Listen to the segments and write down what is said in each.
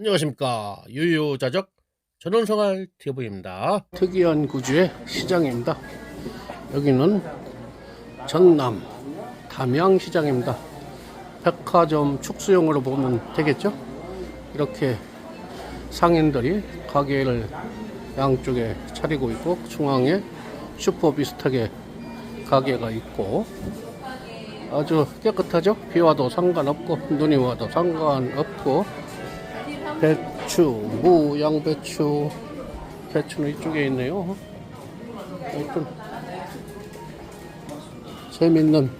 안녕하십니까. 유유자적 전원생활 TV입니다. 특이한 구주의 시장입니다. 여기는 전남 담양시장입니다. 백화점 축소용으로 보면 되겠죠? 이렇게 상인들이 가게를 양쪽에 차리고 있고 중앙에 슈퍼 비슷하게 가게가 있고 아주 깨끗하죠? 비 와도 상관없고 눈이 와도 상관없고 배추, 무, 양배추, 배추는 이쪽에 있네요. 하여튼 재밌는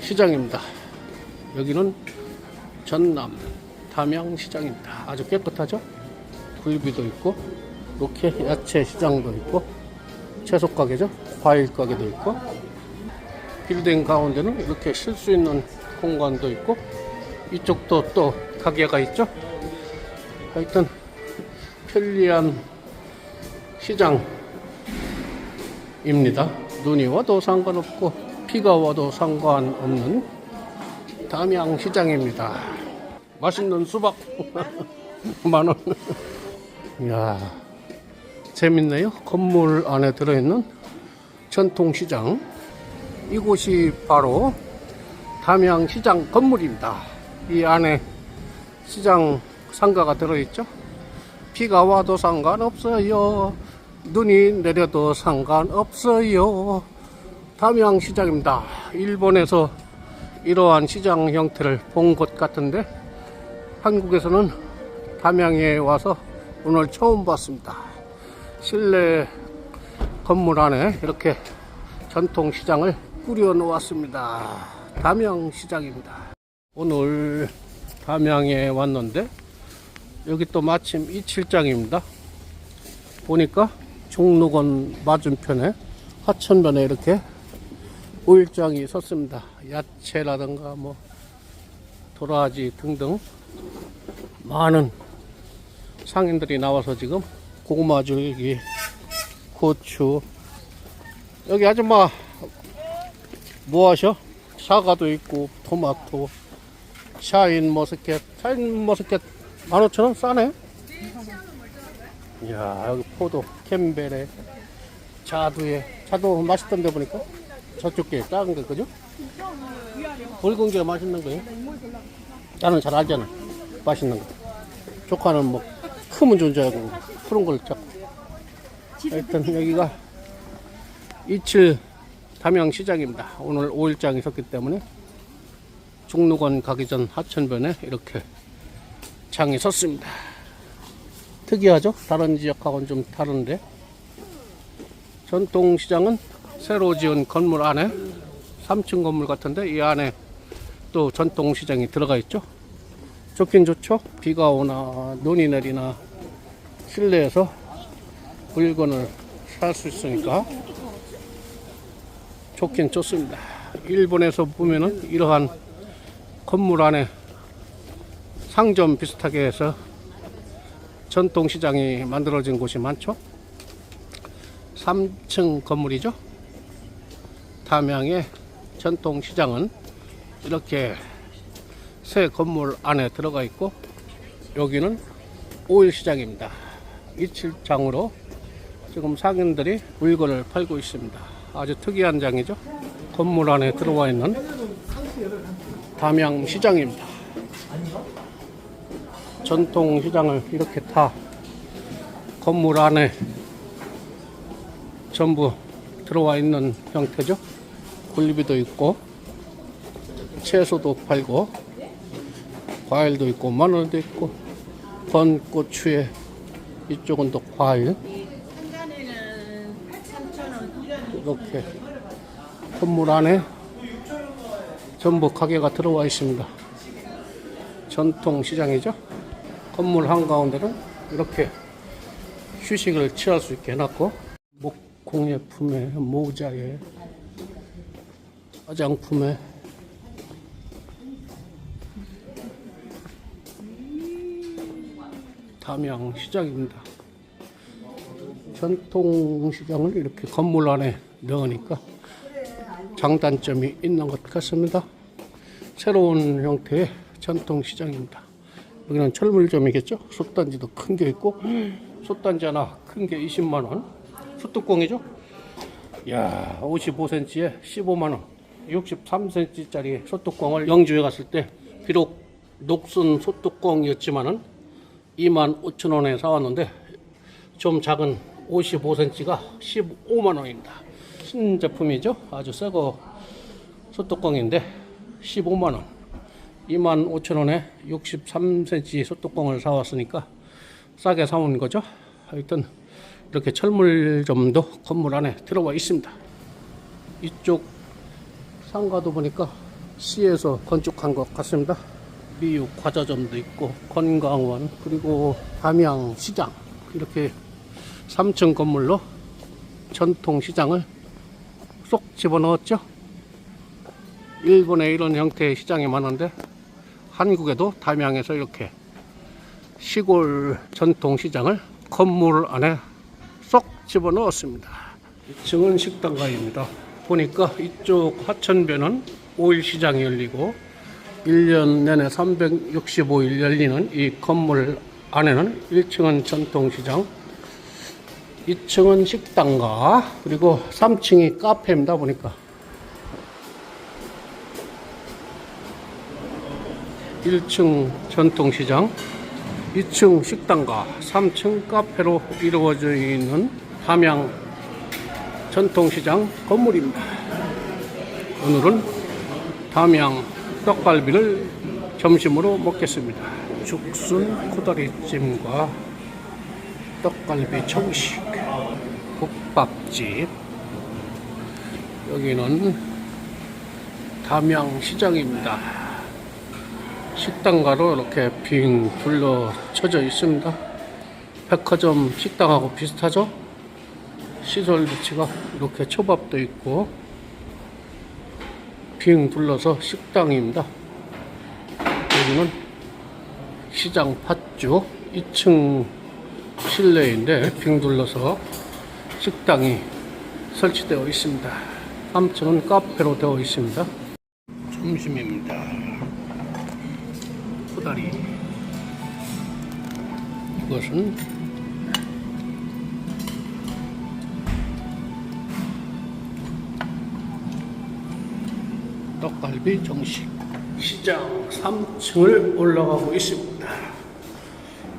시장입니다. 여기는 전남 담양시장입니다. 아주 깨끗하죠? 굴비도 있고 이렇게 야채 시장도 있고 채소 가게죠? 과일 가게도 있고 빌딩 가운데는 이렇게 쉴 수 있는 공간도 있고 이쪽도 또 가게가 있죠? 하여튼 편리한 시장입니다. 눈이 와도 상관없고 비가 와도 상관없는 담양 시장입니다. 맛있는 수박 만 원. 이야 재밌네요. 건물 안에 들어있는 전통 시장. 이곳이 바로 담양 시장 건물입니다. 이 안에 시장 상가가 들어있죠. 비가 와도 상관없어요. 눈이 내려도 상관없어요. 담양 시장입니다. 일본에서 이러한 시장 형태를 본 것 같은데 한국에서는 담양에 와서 오늘 처음 봤습니다. 실내 건물 안에 이렇게 전통 시장을 꾸려 놓았습니다. 담양 시장입니다. 오늘 담양에 왔는데 여기 또 마침 이 칠장입니다. 보니까 종로건 맞은편에 하천변에 이렇게 오일장이 섰습니다. 야채라든가 뭐 도라지 등등 많은 상인들이 나와서 지금 고구마 줄기, 고추 여기 아줌마 뭐 하셔? 사과도 있고 토마토 샤인 머스켓 샤인 머스켓 15,000원? 싸네. 이야 여기 포도 캠벨에 자두에 자두 맛있던데 보니까 저쪽 게 작은 게 그죠? 붉은 게 맛있는 거예요? 나는 잘 알잖아. 맛있는 거. 조카는 뭐 크면 알고 푸른 걸 잡고. 하여튼 여기가 이칠 담양시장입니다. 오늘 5일장 있었기 때문에 종로관 가기 전 하천변에 이렇게 장이 섰습니다. 특이하죠? 다른 지역하고는 좀 다른데 전통시장은 새로 지은 건물 안에 3층 건물 같은데 이 안에 또 전통시장이 들어가 있죠. 좋긴 좋죠. 비가 오나 눈이 내리나 실내에서 물건을 살 수 있으니까 좋긴 좋습니다. 일본에서 보면은 이러한 건물 안에 상점 비슷하게 해서 전통시장이 만들어진 곳이 많죠. 3층 건물이죠. 담양의 전통시장은 이렇게 새 건물 안에 들어가 있고 여기는 5일 시장입니다. 이칠장으로 지금 상인들이 물건을 팔고 있습니다. 아주 특이한 장이죠. 건물 안에 들어와 있는 담양시장입니다. 전통 시장을 이렇게 다 건물 안에 전부 들어와 있는 형태죠. 굴비도 있고 채소도 팔고 과일도 있고 마늘도 있고 건고추에 이쪽은 또 과일 이렇게 건물 안에 전부 가게가 들어와 있습니다. 전통 시장이죠. 건물 한가운데는 이렇게 휴식을 취할 수 있게 해놨고 목공예품에 모자에 화장품에 담양 시장입니다. 전통 시장을 이렇게 건물 안에 넣으니까 장단점이 있는 것 같습니다. 새로운 형태의 전통 시장입니다. 여기는 철물점이겠죠? 솥단지도 큰 게 있고 솥단지 하나 큰 게 20만 원. 숯뚜껑이죠? 야, 55cm에 15만 원. 63cm짜리 솥뚜껑을 영주에 갔을 때 비록 녹슨 솥뚜껑이었지만은 2만 5천 원에 사왔는데 좀 작은 55cm가 15만 원입니다. 신제품이죠? 아주 새거 솥뚜껑인데 15만 원. 2만 5천 원에 63cm 솥뚜껑을 사왔으니까 싸게 사온 거죠. 하여튼 이렇게 철물점도 건물 안에 들어와 있습니다. 이쪽 상가도 보니까 시에서 건축한 것 같습니다. 미육 과자점도 있고 건강원 그리고 담양 시장 이렇게 3층 건물로 전통 시장을 쏙 집어넣었죠. 일본에 이런 형태의 시장이 많은데 한국에도 담양에서 이렇게 시골 전통 시장을 건물 안에 쏙 집어넣었습니다. 2층은 식당가입니다. 보니까 이쪽 하천변은 5일 시장이 열리고 1년 내내 365일 열리는 이 건물 안에는 1층은 전통시장, 2층은 식당가, 그리고 3층이 카페입니다. 보니까 1층 전통시장, 2층 식당과 3층 카페로 이루어져 있는 함양 전통시장 건물입니다. 오늘은 담양 떡갈비를 점심으로 먹겠습니다. 죽순 코다리찜과 떡갈비 청식 국밥집 여기는 담양시장입니다. 식당가로 이렇게 빙 둘러쳐져 있습니다. 백화점 식당하고 비슷하죠? 시설 위치가 이렇게 초밥도 있고 빙 둘러서 식당입니다. 여기는 시장 팥주 2층 실내인데 빙 둘러서 식당이 설치되어 있습니다. 3층은 카페로 되어 있습니다. 점심입니다. 코다리 이것은 떡갈비 정식 시장 3층을 올라가고 있습니다.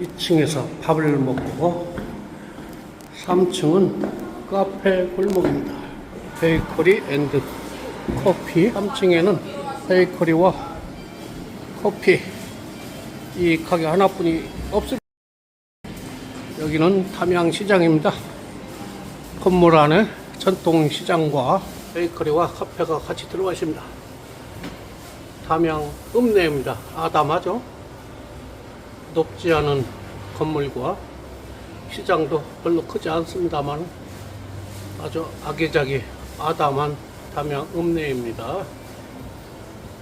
2층에서 밥을 먹고 3층은 카페 골목입니다. 베이커리 앤드 커피 3층에는 베이커리와 커피 이 가게 하나뿐이 없습니다. 여기는 담양시장입니다. 건물 안에 전통시장과 베이커리와 카페가 같이 들어가 있습니다. 담양 읍내입니다. 아담하죠? 높지 않은 건물과 시장도 별로 크지 않습니다만 아주 아기자기 아담한 담양 읍내입니다.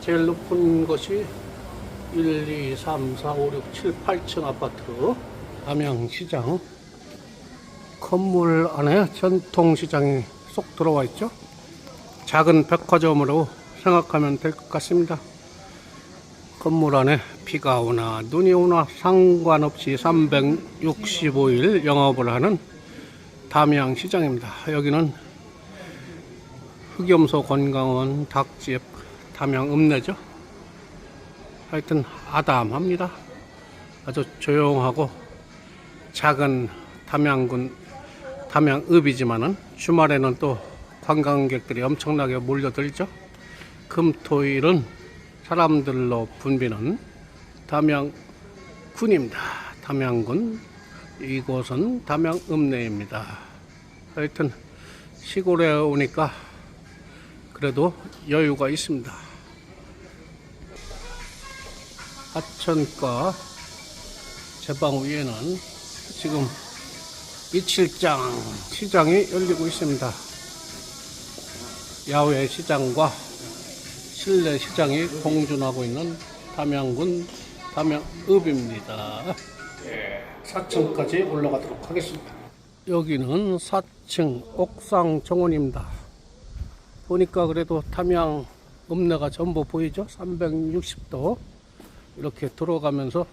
제일 높은 곳이 1, 2, 3, 4, 5, 6, 7, 8층 아파트 담양시장 건물 안에 전통시장이 쏙 들어와 있죠. 작은 백화점으로 생각하면 될 것 같습니다. 건물 안에 비가 오나 눈이 오나 상관없이 365일 영업을 하는 담양시장입니다. 여기는 흑염소 건강원 닭집 담양 읍내죠. 하여튼 아담합니다. 아주 조용하고 작은 담양군 담양읍이지만은 주말에는 또 관광객들이 엄청나게 몰려들죠. 금토일은 사람들로 붐비는 담양군입니다. 담양군 이곳은 담양읍내입니다. 하여튼 시골에 오니까 그래도 여유가 있습니다. 하천가 제방 위에는 지금 이칠장 시장이 열리고 있습니다. 야외 시장과 실내 시장이 공존하고 있는 담양군 담양읍입니다. 4층까지 올라가도록 하겠습니다. 여기는 4층 옥상 정원입니다. 보니까 그래도 담양 읍내가 전부 보이죠? 360도 이렇게 들어가면서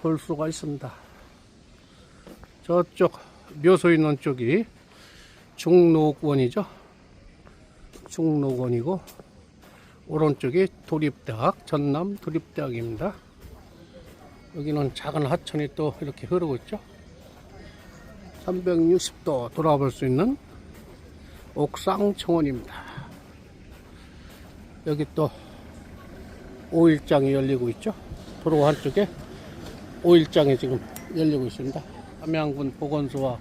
볼 수가 있습니다. 저쪽 묘소 있는 쪽이 중록원이죠. 중록원이고 오른쪽이 도립대학 전남 도립대학입니다. 여기는 작은 하천이 또 이렇게 흐르고 있죠. 360도 돌아볼 수 있는 옥상 정원입니다. 여기 또 오일장이 열리고 있죠. 도로 한쪽에 오일장이 지금 열리고 있습니다. 함양군 보건소와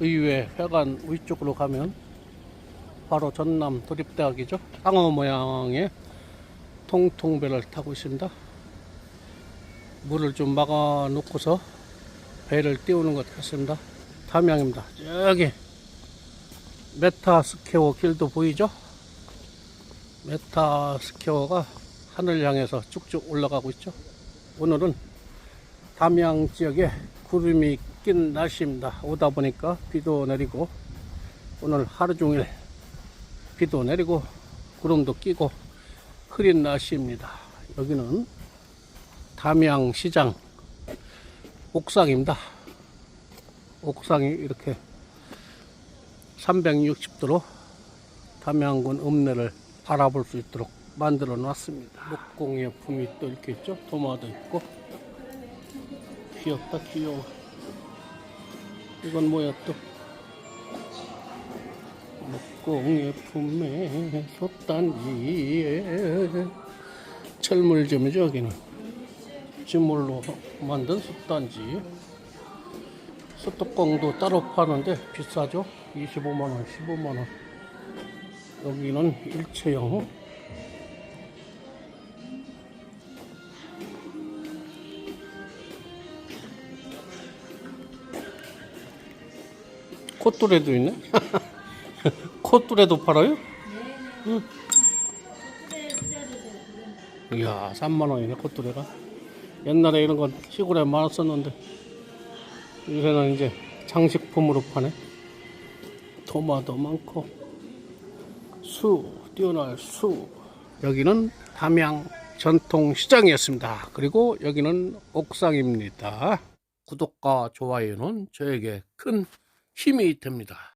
의회 회관 위쪽으로 가면 바로 전남 도립대학이죠. 상어 모양의 통통배를 타고 있습니다. 물을 좀 막아 놓고서 배를 띄우는 것 같습니다. 담양입니다. 저기 메타스퀘어 길도 보이죠? 메타스퀘어가 하늘 향해서 쭉쭉 올라가고 있죠. 오늘은 담양 지역에 구름이 낀 날씨입니다. 오다 보니까 비도 내리고 오늘 하루 종일 비도 내리고 구름도 끼고 흐린 날씨입니다. 여기는 담양 시장 옥상입니다. 옥상이 이렇게 360도로 담양군 읍내를 바라볼 수 있도록 만들어 놨습니다. 목공예품이 또 이렇게 있죠. 도마도 있고 귀엽다 귀여워. 이건 뭐야 또 목공예품에 솥단지에 철물점이죠 여기는 지물로 만든 솥단지 솥뚜껑도 따로 파는데 비싸죠 25만원 15만원 여기는 일체형 콧뚜레도 있네? 콧뚜레도 팔아요? 응. 이야 3만원이네 콧뚜레가. 옛날에 이런 건 시골에 많았었는데 요새는 이제 장식품으로 파네. 토마도 많고 수 뛰어날 수. 여기는 담양 전통시장이었습니다. 그리고 여기는 옥상입니다. 구독과 좋아요는 저에게 큰 힘이 됩니다